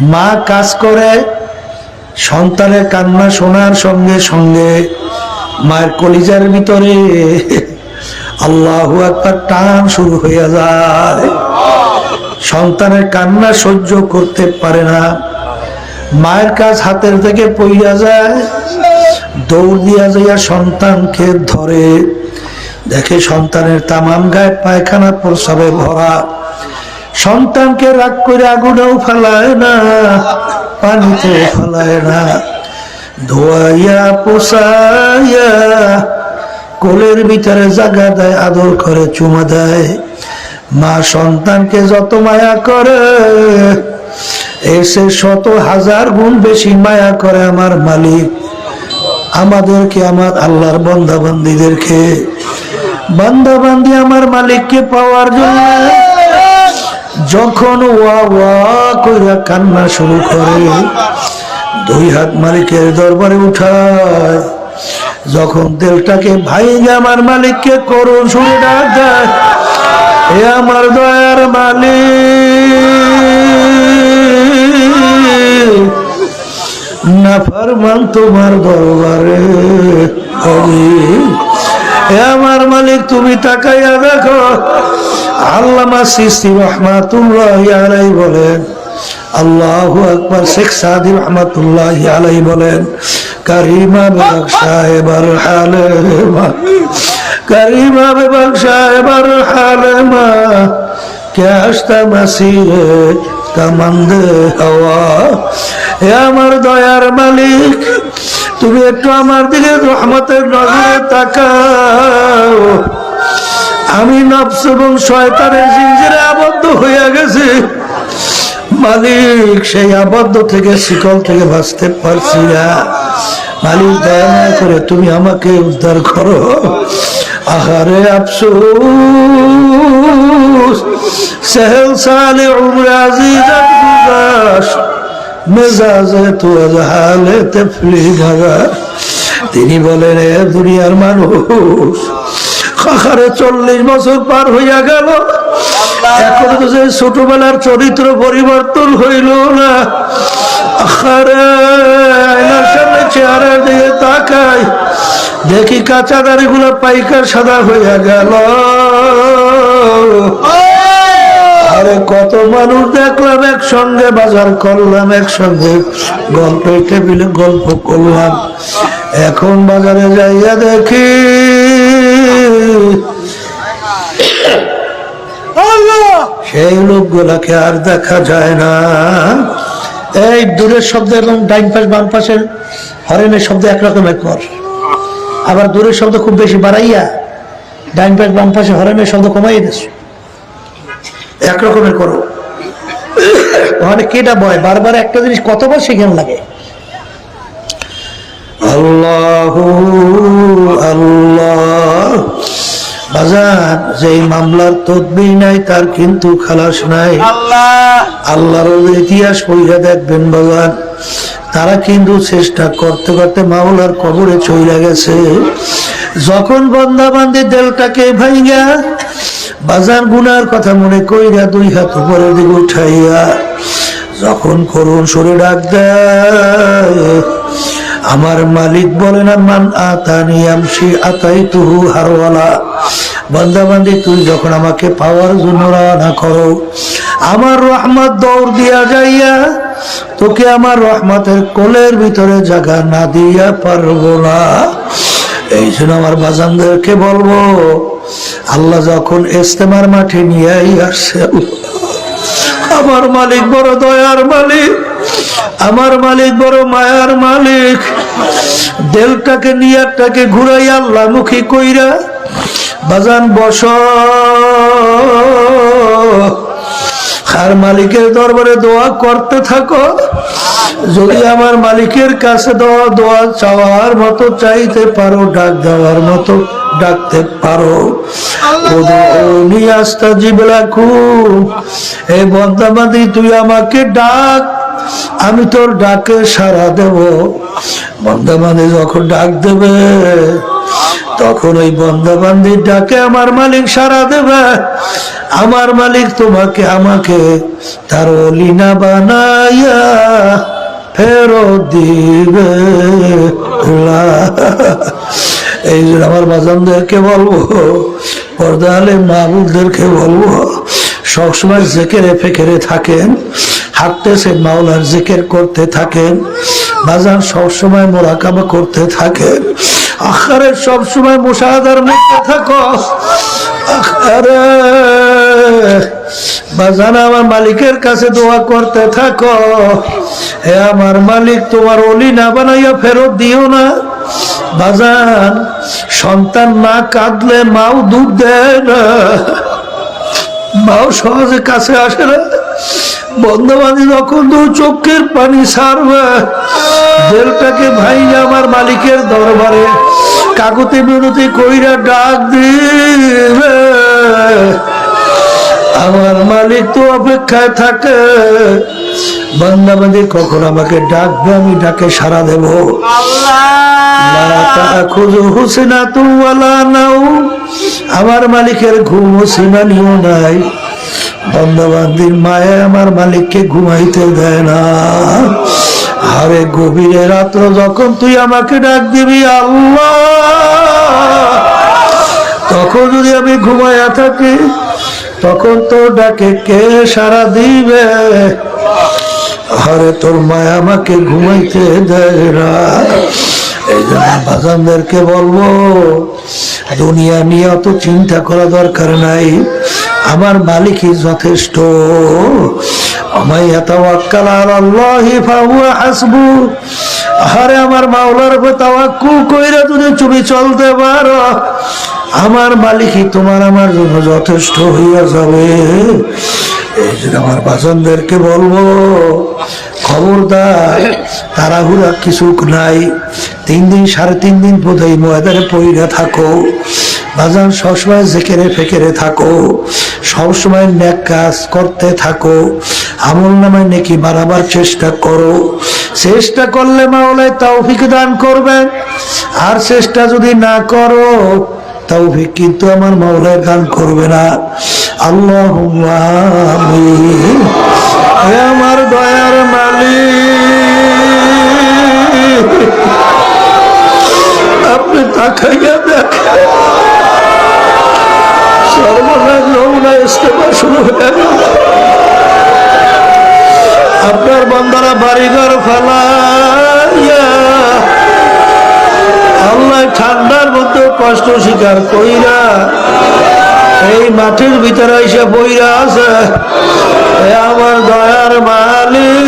মা কাজ করে, সন্তানের কান্না শোনার সঙ্গে সঙ্গে মায়ের কলিজার ভিতরে আল্লাহ একবার টান শুরু হইয়া যায়। সন্তানের কান্না সহ্য করতে পারে না। মায়ের কাজ হাতের থেকে পইয়া যায়। দৌড় দিয়া যাইয়া সন্তানকে ধরে। দেখে সন্তানের তামাম গায়ে পায়খানা প্রসাবে ভরা। সন্তানকে রাগ করে আগুনেও ফেলায় না, পানিতে ফেলায় না। ধোয়াইয়া, পোষাইয়া, কোলের ভিতরে জাগা দেয়, আদর করে, চুমা দেয়। মা সন্তানকে যত মায়া করে, এসে শত হাজার গুণ বেশি মায়া করে আমার মালিক। আমাদেরকে, আমার আল্লাহর বন্ধা বান্দিদেরকে বান্দা বান্দি আমার মালিককে পাওয়ার জন্য যখন ওয়া ওয়া কইরা কান্না শুরু করে, দুই হাত মালিকের দরবারে উঠায়। যখন তেলটাকে ভাইগে আমার মালিককে করুন শুনে ডাক দেয়, এ আমার দয়ার মালিক, না ফারমান তোমার দরবারে এ আমার মালিক, তুমি তাকাইয়া দেখো আল্লামা সিস্তি রহমাতুল্লাহ আলাই বলেন, আল্লাহ আকবর, শেখ সাদি রহমাতুল্লাহ আলাই বলেন, কারিমা বেবাক সাহেবার হালে মা, কারিমা বেবাক সাহেবার হালে মা, কে আসতা মাসিরে কামান্দে হওয়া, হে আমার দয়ার মালিক, তুমি একটু আমার দিকে রহমতের নজরে তাকাও। আমি নবস এবং শয়তানের জিঞ্জিরে আবদ্ধ হইয়া গেছি। মালিক সেই আবদ্ধ থেকে, শিকল থেকে বাঁচতে পারছি না। মালিক, দয়া করে তুমি আমাকে উদ্ধার করো। আহারে আফসোস, সেহেল সালে উমরে আজিজ গুজাস মেজাজে তো হালে তেফলি তিনি বলেন, এ দুনিয়ার মানুষ খাখারে চল্লিশ বছর পার হইয়া গেল। এখন তো যে ছোটবেলার চরিত্র পরিবর্তন হইল না। আখারে আয়নার সামনে চেহারা দিয়ে তাকাই। দেখি কাঁচা দাড়িগুলো পাইকার সাদা হইয়া গেল। আরে কত মানুষ দেখলাম একসঙ্গে বাজার করলাম একসঙ্গে গল্প টেবিলে গল্প করলাম। এখন বাজারে যাইয়া দেখি সেই লোকগুলাকে আর দেখা যায় না। এই দূরের শব্দ এবং ডাইন পাশ, বাম পাশের হরেনের শব্দ একরকমের কর। আবার দূরের শব্দ খুব বেশি বাড়াইয়া ডাইন পাশ, বাম পাশে হরেনের শব্দ কমাই দিস। একরকমের করো। মানে কেটা বয়? বারবার একটা জিনিস কতবার শেখান লাগে? আল্লাহ আল্লাহ। বাজার যে মামলার তদবির নাই তার কিন্তু খালাস নাই। আল্লাহর ইতিহাস পড়িয়া দেখবেন বাজার তারা কিন্তু চেষ্টা করতে করতে মাওলার কবরে চলে গেছে। যখন বন্দা বান্দি দেলটাকে ভাইয়া বাজার গুনার কথা মনে কইরা দুই হাত উপরে দিকে উঠাইয়া যখন করুন সরে ডাক দেয় আমার মালিক বলেন মান আতানি আমসি আতাই তুহু হারওয়ালা। বান্দাবান্দি, তুই যখন আমাকে পাওয়ার জন্য রানা করো, আমার রহমত দৌড় দিয়া যাইয়া, তোকে আমার রহমতের কোলের ভিতরে জায়গা না দিয়া পারব না। এই জন্য আমার বাজানদেরকে বলব, আল্লাহ যখন ইস্তেমার মাঠে নিয়েই আসছে আমার মালিক বড় দয়ার মালিক, আমার মালিক বড় মায়ার মালিক, দেলটাকে, নিয়ারটাকে ঘুরাই আল্লাহ মুখী কইরা বাজান বস। আর মালিকের দরবারে দোয়া করতে থাকো। যদি আমার মালিকের কাছে দেওয়া দোয়া চাওয়ার মতো চাইতে পারো ডাক দেওয়ার মতো ডাকতে পারো। আস্তা জিবলা খুব এ বন্দাবাদি তুই আমাকে ডাক। আমি তোর ডাকে সারা দেব। বন্দাবাদি যখন ডাক দেবে তখন ওই বন্ধবান্ধির ডাকে, আমার মালিক সারা দেবে। আমার মালিক তোমাকে, আমাকে তার অলিনা বানাইয়া ফেরত দিবে। এই জন্য আমার বাজানদেরকে বলব, পর্দা আলে মাহবুবদেরকে বলব, সবসময় জেকেরে ফেকেরে থাকেন, হাঁটতেছে মাওলার জিকির করতে থাকেন বাজার সবসময় মোরাকাবা করতে থাকেন। আখারে সবসময় মুশাহাদার মধ্যে থাকো। আখারে, বাজান, আমার মালিকের কাছে দোয়া করতে থাকো। হে আমার মালিক, তোমার অলি না বানাইয়া ফেরত দিও না। বাজান, সন্তান না কাঁদলে মাও দুধ দেয় না। মাও সহজে কাছে আসে না। বন্ধবাদী যখন দু চোখের পানি সারবে জেলটাকে ভাই আমার মালিকের দরবারে কাগতে বিনতি কইরা ডাক দিবে। আমার মালিক তো অপেক্ষায় থাকে। বন্দাবাদী কখন আমাকে ডাকবে আমি ডাকে সারা দেব। আমার মালিকের ঘুম সীমানিও নাই। বন্ধবান্ধির মায়ে আমার মালিককে ঘুমাইতে দেয় না। আরে গভীরে রাত্র যখন তুই আমাকে ডাক দিবি আল্লাহ, তখন যদি আমি ঘুমাইয়া থাকি, তখন তো ডাকে কে সারা দিবে? আরে তোর মায় আমাকে ঘুমাইতে দেয় না। এই জন্য বাজানদেরকে বলব, দুনিয়া নিয়ে অত চিন্তা করা দরকার নাই। আমার মালিকই যথেষ্ট। আমায় তাওয়াক্কাল আলাল্লাহি ফাহুয়া হাসবু। আরে আমার মাওলার উপর তাওয়াক্কুল কইরা যদি তুমি চলতে পারো, আমার মালিকই তোমার আমার জন্য যথেষ্ট হইয়া যাবে। এই জন্য আমার বাসনদেরকে বলব, খবরদার, তাড়াহুড়া কিছু নাই। তিন দিন, সাড়ে তিন দিন বোধহয় ময়দানে পইরা থাকো। বাজান সবসময় জেকেরে ফেকেরে থাকো। সবসময় ন্যাক কাজ করতে থাকো। আমল নামায় নেকি বাড়াবার চেষ্টা করো। চেষ্টা করলে মাওলায় তৌফিক দান করবেন আর চেষ্টা যদি না করো, তৌফিক কিন্তু আমার মাওলায় দান করবে না। আল্লাহ আমার দয়ার মালিক। আপনি তাকাইয়া দেখেন। সর্বনাশ নমুনা ইস্তেমা শুরু হয়ে বন্দারা বাড়িঘর ফেলাইয়া আল্লাহ ঠান্ডার মধ্যে কষ্ট স্বীকার কইরা এই মাটির ভিতরে এসে বইরা আছে। আমার দয়ার মালিক।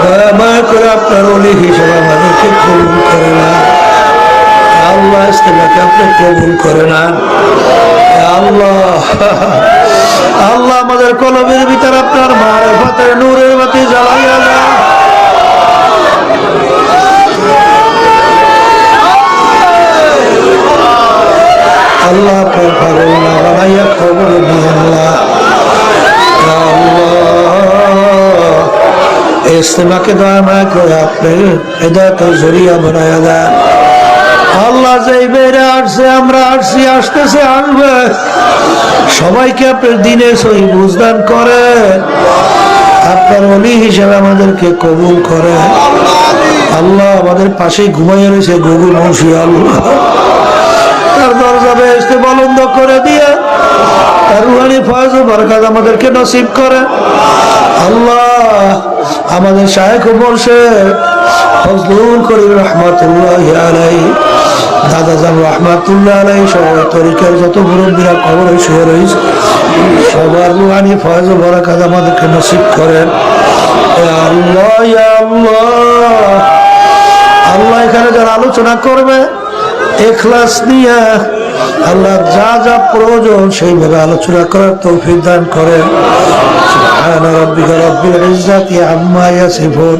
দয়াময় করে আপনার অলি হিসেবে আমাদেরকে কবুল করে না আল্লাহ ইস্তেমাকে আপনি কবুল করে না আল্লাহ। আল্লাহ আমাদের কলমের ভিতরে আপনার মায়ের ফাতে নূরের বাতি জ্বালাইয়া দেন। আল্লাহ আপনার পাগল বানাইয়া খবর আল্লাহ। ইস্তেমাকে দয়া মায়া করে আপনি হেদায়ত জরিয়া বানায়া দেন। আল্লাহ যেই বেড়ে আসছে, আমরা আসছি, আসতেছে, আসবে। সবাইকে আপনার দিনে সহি বুঝদান করে। আপনার অলি হিসেবে আমাদেরকে কবুল করে। আল্লাহ আমাদের পাশে ঘুমাইয়া রয়েছে গরু মৌসি আল্লাহ তার দরজা বেহেস্তে বলন্দ করে দিয়ে, তার রুহানি, ফয়জ ও বরকাত আমাদেরকে নসিব করে। আল্লাহ আমাদের শায়েখ বলছে ফজলুল করিম রহমতুল্লাহ আলাই দাদা জান রহমাতুল্লাহ আলাই সবাই তরিকার যত মুরব্বীরা খবর শুয়ে রয়েছে সবার রুহানি ফয়জ ও বরকাত আমাদেরকে নসিব করেন এ আল্লাহ ইয়া আল্লাহ আল্লাহ এখানে যারা আলোচনা করবে এখলাস নিয়ে আল্লাহ যা যা প্রয়োজন সেইভাবে আলোচনা করার তৌফিক দান করেন سبحان ربك رب العزة عما يصفون